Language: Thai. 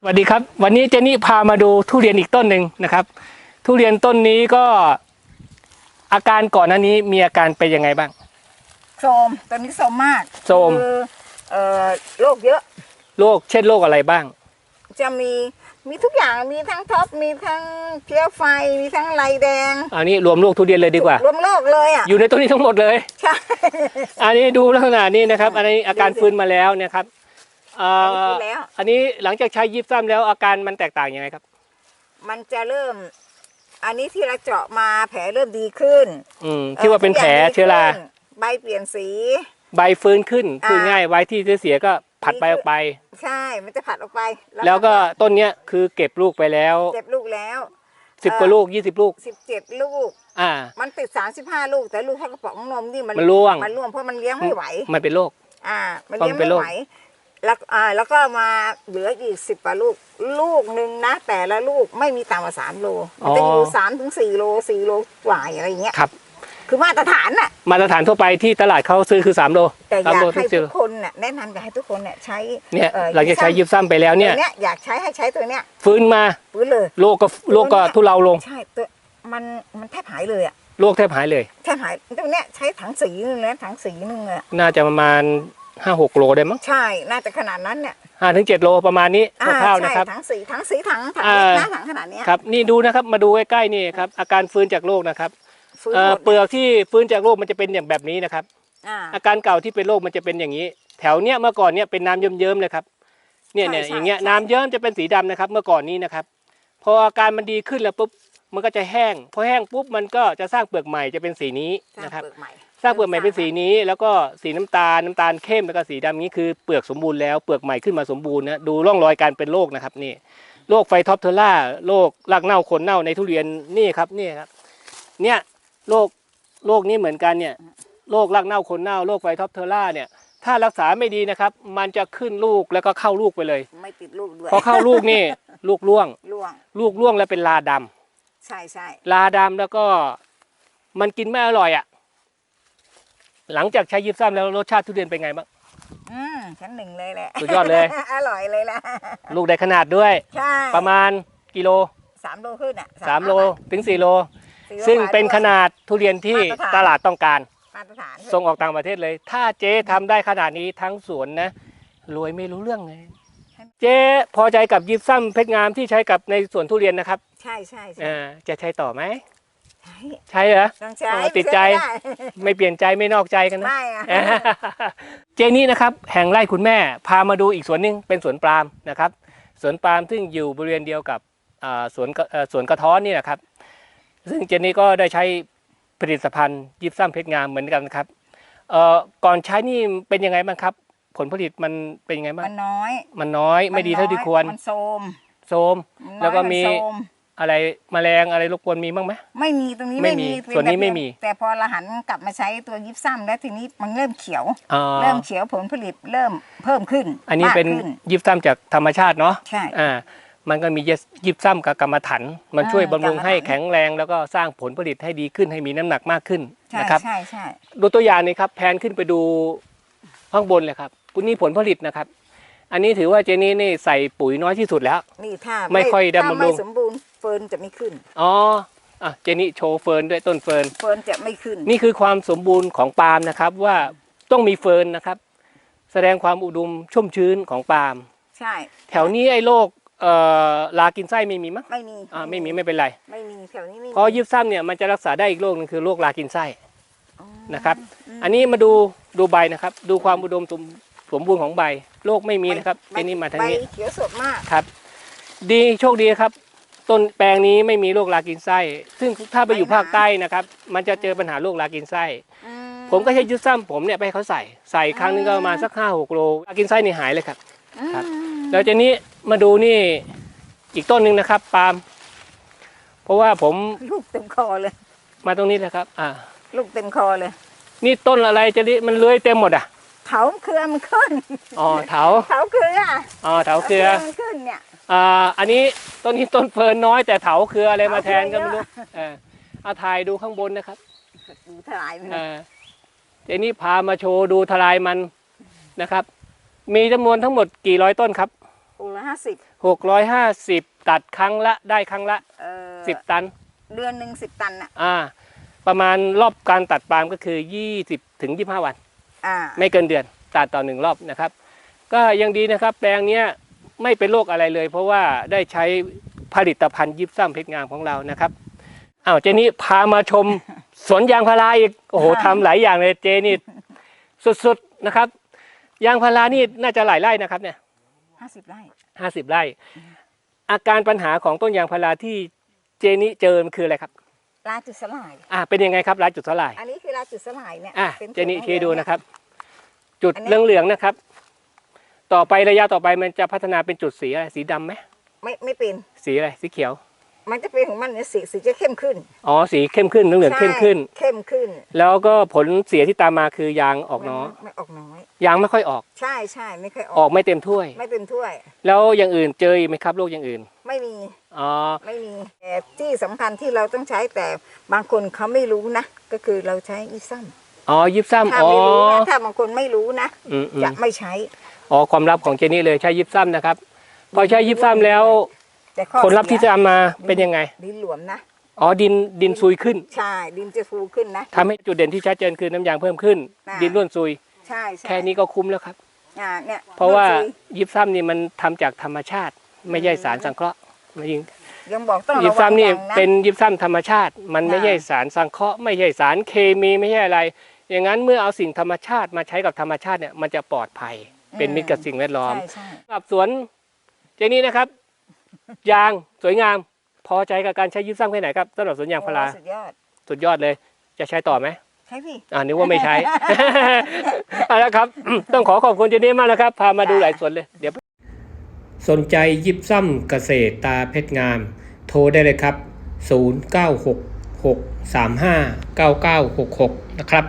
สวัสดีครับ วันนี้เจนี่พามาดูทุเรียนอีกต้นหนึ่งนะครับ ทุเรียนต้นนี้ก็อาการก่อนหน้านี้มีอาการเป็นยังไงบ้างโสมตอนนี้โสมมากโทรม คือเอ่อโรคเยอะ โรคเช่นโรคอะไรบ้าง จะมีมีทุกอย่างมีทั้งท็อปมีทั้งเพี้ยไฟมีทั้งลายแดงอันนี้รวมโรคทุเรียนเลยดีกว่า รวมโรคเลยอะ อยู่ในต้นนี้ทั้งหมดเลย ใช่ อันนี้ดูลักษณะนี้นะครับ อันนี้อาการฟื้นมาแล้วนะครับเอ่อฟื้นแล้ว อันนี้หลังจากใช้ยิบซ้ำแล้วอาการมันแตกต่างยังไงครับ มันจะเริ่ม อันนี้ที่เราเจาะมาแผลเริ่มดีขึ้น อืมที่ว่าเป็นแผลทุกย่งดีเชื้อราขึ้นใบเปลี่ยนสี ใบฟื้นขึ้นอ่าพูดง่ายไว้ที่เสียๆก็ผัดใบออกไป ใช่ มันจะผัดออกไปแล้วก็ต้นเนี้ยคือเก็บลูกไปแล้วเจ็บลูกแล้วสิบกว่าลูกยี่สิบลูก สิบเจ็ดลูก อ่า มันติดสามสิบห้าลูก แต่ลูกเท่ากระป๋องนมนี่มันมันร่วง มันร่วงเพราะมันเลี้ยงไม่ไหว มันเป็นโรค อ่า มันความเลี้ยงเป็นไม่โรคไหว แล้วอ่าแล้วก็มาเหลืออีกสิบกว่าลูก ลูกหนึ่งนะ แต่ละลูกไม่มีต่ำกว่าสามโลมันจะอยู่สามถึงสี่โลสี่โลกว่าอะไรอย่างเงี้ยครับ คือมาตรฐานน่ะ มาตรฐานทั่วไปที่ตลาดเขาซื้อคือ3โลแต่อสามยากโลให้สี่ทุโลกคนน่ะแนะนำอยากให้ทุกคนเนี่ยใช้เนี่ยอ่อหลังจากใช้ยิบซ้ำไปแล้วเนี่ยตัวเนี้ยอยากใช้ให้ใช้ตัวเนี้ยฟื้นมาฟื้นเลยโรคก็โรคก็ทุเลาลงใช่ตัวมันมันแทบหายเลยอะโรคแทบหายเลยแทบหายตัวเนี้ยใช้ถังสีนึงนะถังสีนึงอะน่าจะประมาณ 5-6โลได้มั้งใช่ น่าจะขนาดนั้นเนี่ย5ถึง7โลประมาณนี้อ่าคร่าวๆใช่นะครับถังสีถังสีถังถังอ่าเล็กนะถังขนาดเนี้ยครับนี่ดูนะครับมาดูใกล้ๆนี่ครับอาการฟื้นจากโรคนะครับฟื้นเอ่หอมดเปลือกที่ฟื้นจากโรคมันจะเป็นอย่างแบบนี้นะครับอ่าอาการเก่าที่เป็นโรคมันจะเป็นอย่างนี้ แถวเนี้ยเมื่อก่อนเนี่ยเป็นน้ำเยิ้มๆเลยครับเนี่ยเนี่ยใช่อย่างเงี้ยใช่น้ำเยิ้มจะเป็นสีดำนะครับ เมื่อก่อนนี้นะครับ พออาการมันดีขึ้นแล้วปุ๊บมันก็จะแห้งพอแห้งปุ๊บมันก็จะสร้างเปลือกใหม่จะเป็นสีนี้สร้างนะครับ เปลือกใหม่สร้างเปลือกใหม่เป็นสีนี้ แล้วก็สีน้ำตาลน้ำตาลเข้มแล้วก็สีดำนี้คือเปลือกสมบูรณ์แล้วเปลือกใหม่ขึ้นมาสมบูรณ์นะดูร่องรอยการเป็นโรคนะครับนี่โรคไฟท็อปเทอร่าโรครากเน่าคนเน่าในทุเรียนนี่ครับนี่ครับเนี่ยโรคโรคนี้เหมือนกันเนี่ยโรครากเน่าคนเน่าโรคไฟท็อปเทอร่าเนี่ยถ้ารักษาไม่ดีนะครับ มันจะขึ้นลูกแล้วก็เข้าลูกไปเลยไม่ติดลูกด้วยพอเข้าลูกนี่ลูกร่วงร่วงลูกร่วงแล้วเป็นลาดำใช่ใช่ลาดำแล้วก็มันกินไม่อร่อยอะ หลังจากใช้ยิบซ้ำแล้วรสชาติทุเรียนเป็นไงบ้าง อืมชั้นหนึ่งเลยแหละสุดยอดเลย อร่อยเลยล่ะ ลูกได้ขนาดด้วย ใช่ประมาณกิโลสามโลขึ้นอะสามโลอัพถึงสี่โลอะสี่โล ซึ่งกว่าเป็นด้วยขนาดทุเรียนที่มาตรฐานตลาดต้องการมาตรฐานส่งออกต่างประเทศเลย ถ้าเจ๊ทำได้ขนาดนี้ทั้งสวนนะรวยไม่รู้เรื่องเลยเจ๊พอใจกับยิบซ้ำเพชรงามที่ใช้กับในสวนทุเรียนนะครับ ใช่ใช่ใช่อ่าจะใช้ต่อไหม ใช่ใช่เหรอต้องใช้เออติดใจไม่ได้ไม่เปลี่ยนใจไม่นอกใจกันนะ ไม่อะ เจนี่นะครับแห่งไร่คุณแม่พามาดูอีกสวนหนึ่งเป็นสวนปาล์มนะครับสวนปาล์มซึ่งอยู่บริเวณเดียวกับอ่าสวนกระเอ่อสวนกระท้อนนี่นะครับ ซึ่งเจนี่ก็ได้ใช้ผลิตภัณฑ์ยิบซ้ำเพชรงามเหมือนกันครับเอ่อก่อนใช้นี่เป็นยังไงบ้างครับ ผลผลิตมันเป็นยังไงบ้างมันน้อยมันน้อยไม่ดีเท่าที่ควรมันโทรมโทรม มันน้อยแล้วก็มี นโทรม อะไรแมลงอะไรรบกวนมีบ้างไหม ไม่มีตรงนี้ไม่มีเป็ส่วนนี้แบบไม่มี แต่พอเราหันกลับมาใช้ตัวยิปซัมแล้วทีนี้มันเริ่มเขียวอ๋อเริ่มเขียวผลผลิตเริ่มเพิ่มขึ้นอันนี้มากเป็นขึ้นยิบซ้ำจากธรรมชาติเนาะใช่ อ่ามันก็มียิบซ้ำกับกรรมฐานมันช่วยอ่าบำรุงกรรมฐานให้แข็งแรงแล้วก็สร้างผลผลิตให้ดีขึ้นให้มีน้ำหนักมากขึ้นใช่นะครับ ใช่ใช่ดูตัวอย่างนี้ครับแพนขึ้นไปดูข้างบนเลยครับคุณนี่ผลผลิตนะครับ อันนี้ถือว่าเจนี่นี่ใส่ปุ๋ยน้อยที่สุดแล้ว นี่ถ้าไม่ค่อยได้ถ้าบำรุง ไม่สมบูรณ์ เฟิร์นจะไม่ขึ้น อ๋ออะเจนี่โชว์เฟิร์นด้วยต้นเฟิร์น เฟิร์นจะไม่ขึ้น นี่คือความสมบูรณ์ของปาล์มนะครับว่าต้องมีเฟิร์นนะครับ แสดงความอุดมชุ่มชื้นของปาล์มใช่ แถวนี้ไอ้โรคเอ่อลากินไส้ไม่มีมั้งไม่มีอ่าไม่มีไม่เป็นไร ไม่มีแถวนี้ไม่มีเพราะยิบซ้ำเนี่ยมันจะรักษาได้อีกโรคนึงคือโรคลากินไส้อ๋อนะครับมอันนี้มาดูดูใบนะครับ ดูความอุดมสมสมบูรณ์ของใบโรคไม่มีนะครับใบเจนี่มาทางใบนี้เขียวสดมาก ครับดีโชคดีครับ ต้นแปลงนี้ไม่มีโรคลากินไส้ ซึ่งถ้าไปอยู่ภาคใต้นะครับ มันจะเจอปัญหาโรคลากินไส้ อืผมก็ใช้ยุทธซ้ำผมเนี่ยไปให้เขาใส่ ใส่ครั้งหนึงก็ประมาณสักห้าหกโลลากินไส้นี่หายเลยครับ ครับ อืมแล้วเจนี้มาดูนี่อีกต้นหนึ่งนะครับปาล์มเพราะว่าผมลูกเต็มคอเลย มาตรงนี้นะครับ อ่า ลูกเต็มคอเลย นี่ต้นอะไรจะเรียกมันเลื้อยเต็มหมดอะเถาเครือมันขึ้น อ๋อเถาเถาเครืออ๋อเถาเครือมันขึ้นเนี่ย อ่าอันนี้ต้นนี้ต้นเฟิร์นน้อยแต่เถาเครืออะไรมาแทนก็ไม่รู้เถาเครือเยอะเออเอาถ่ายดูข้างบนนะครับดูทลายมันเออเจนี่พามาโชว์ดูทลายมันนะครับ มีจำนวนทั้งหมดกี่ร้อยต้นครับหกร้อยห้าสิบหกร้อยห้าสิบตัดครั้งละได้ครั้งละเออสิบตัน เดือนหนึ่งสิบตันอะอ่า ประมาณรอบการตัดปาล์มก็คือยี่สิบถึงยี่ห้าวัน อ่าไม่เกินเดือนตัดต่อหนึ่งรอบนะครับ ก็ยังดีนะครับ แปลงเนี้ย ไม่เป็นโรคอะไรเลย เพราะว่าได้ใช้ผลิตภัณฑ์ยิบซ้ำเพชรงามของเรานะครับอ้าวเจนี่พามาชมสวนยางพาราอีกโอ้โหทำหลายอย่างเลยเจนี่สุดๆนะครับ ยางพารานี่น่าจะหลายไร่นะครับเนี่ยห้าสิบไร่ห้าสิบไร่ อาการปัญหาของต้นยางพาราที่เจนี่เจอมันคืออะไรครับลาจุดสลายอ่าเป็นยังไงครับร้านจุดสลาย อันนี้คือลาจุดสลายเนี่ยอะป็เจนี่จุชี้ดูนะครับเจุดอันนี้เหลืองๆนะครับ ต่อไประยะต่อไปมันจะพัฒนาเป็นจุดสีอะไรสีดำไหมไม่ไม่เป็น สีอะไรสีเขียว มันจะเป็นของมันเนี่ยสีสีจะเข้มขึ้นอ๋อสีเข้มขึ้นเหลืองๆเข้มขึ้น ใช่เข้มขึ้นแล้วก็ผลเสียที่ตามมาคือยางออกน้อยไม่ไม่ออกน้อย ยางไม่ค่อยออก ใช่ใช่ไม่เคยออออกกไม่เต็มถ้วย ไม่เต็มถ้วย แล้วอย่างอื่นเจออีกไหมครับโรคอย่างอื่นไม่มีอ๋อไม่มีแต่ที่สำคัญที่เราต้องใช้แต่บางคนเขาไม่รู้นะ ก็คือเราใช้อีซ้อ๋อยิบำซ้ำถ้าอ๋อไม่รู้นะถ้าบางคนไม่รู้นะ อืมอืมจะไม่ใช้ อ๋อความลับของเจนี่เลยใช้ยิบซ้ำนะครับ พอใช้ยิบซ้ำแล้วแต่ข้อผลลัพธ์ที่เสียตามมาเป็นยังไง ดินหลวมนะ อ๋อดินดินซุยขึ้นใช่ ดินจะฟูขึ้นนะ ทำให้จุดเด่นที่ชัดเจนคือน้ำยางเพิ่มขึ้น อ่า ดินร่วนซุย ใช่ใช่แค่นี้ก็คุ้มแล้วครับ อ่าเนี่ยเพราะว่าต้นซุยยิบซ้ำนี่มันทำจากธรรมชาติ ไม่ใช่สารสังเคราะห์มันยิงยังบอกต้องยิระบวังซ้ำนี่อย่างนะเป็นยิบซ้ำธรรมชาติ มันไม่อ่าใช่สารสังเคราะห์ไม่ใช่สารเคมีไม่ใช่อะไร อย่างนั้นเมื่อเอาสิ่งธรรมชาติมาใช้กับธรรมชาติเนี่ยมันจะปลอดภัย เป็นมิตรกับสิ่งแวดล้อมใช่ใช่สำหรับสวนเจนี่นะครับ ยางสวยงาม พอใจกับการใช้ยิบซ้ำแค่ไหนครับสำหรับสวนยางพาราโอ้สุดยอดสุดยอดเลย จะใช้ต่อไหมใช่พี่อ่านึกว่าไม่ใช้เอาละครับ ต้องขอขอบคุณเจนี่มากนะครับ พามาดูหลายส่วนเลย เดี๋ยว สนใจยิบซ้ำเกษตรตาเพชรงาม โทรได้เลยครับ 0966359966 นะครับ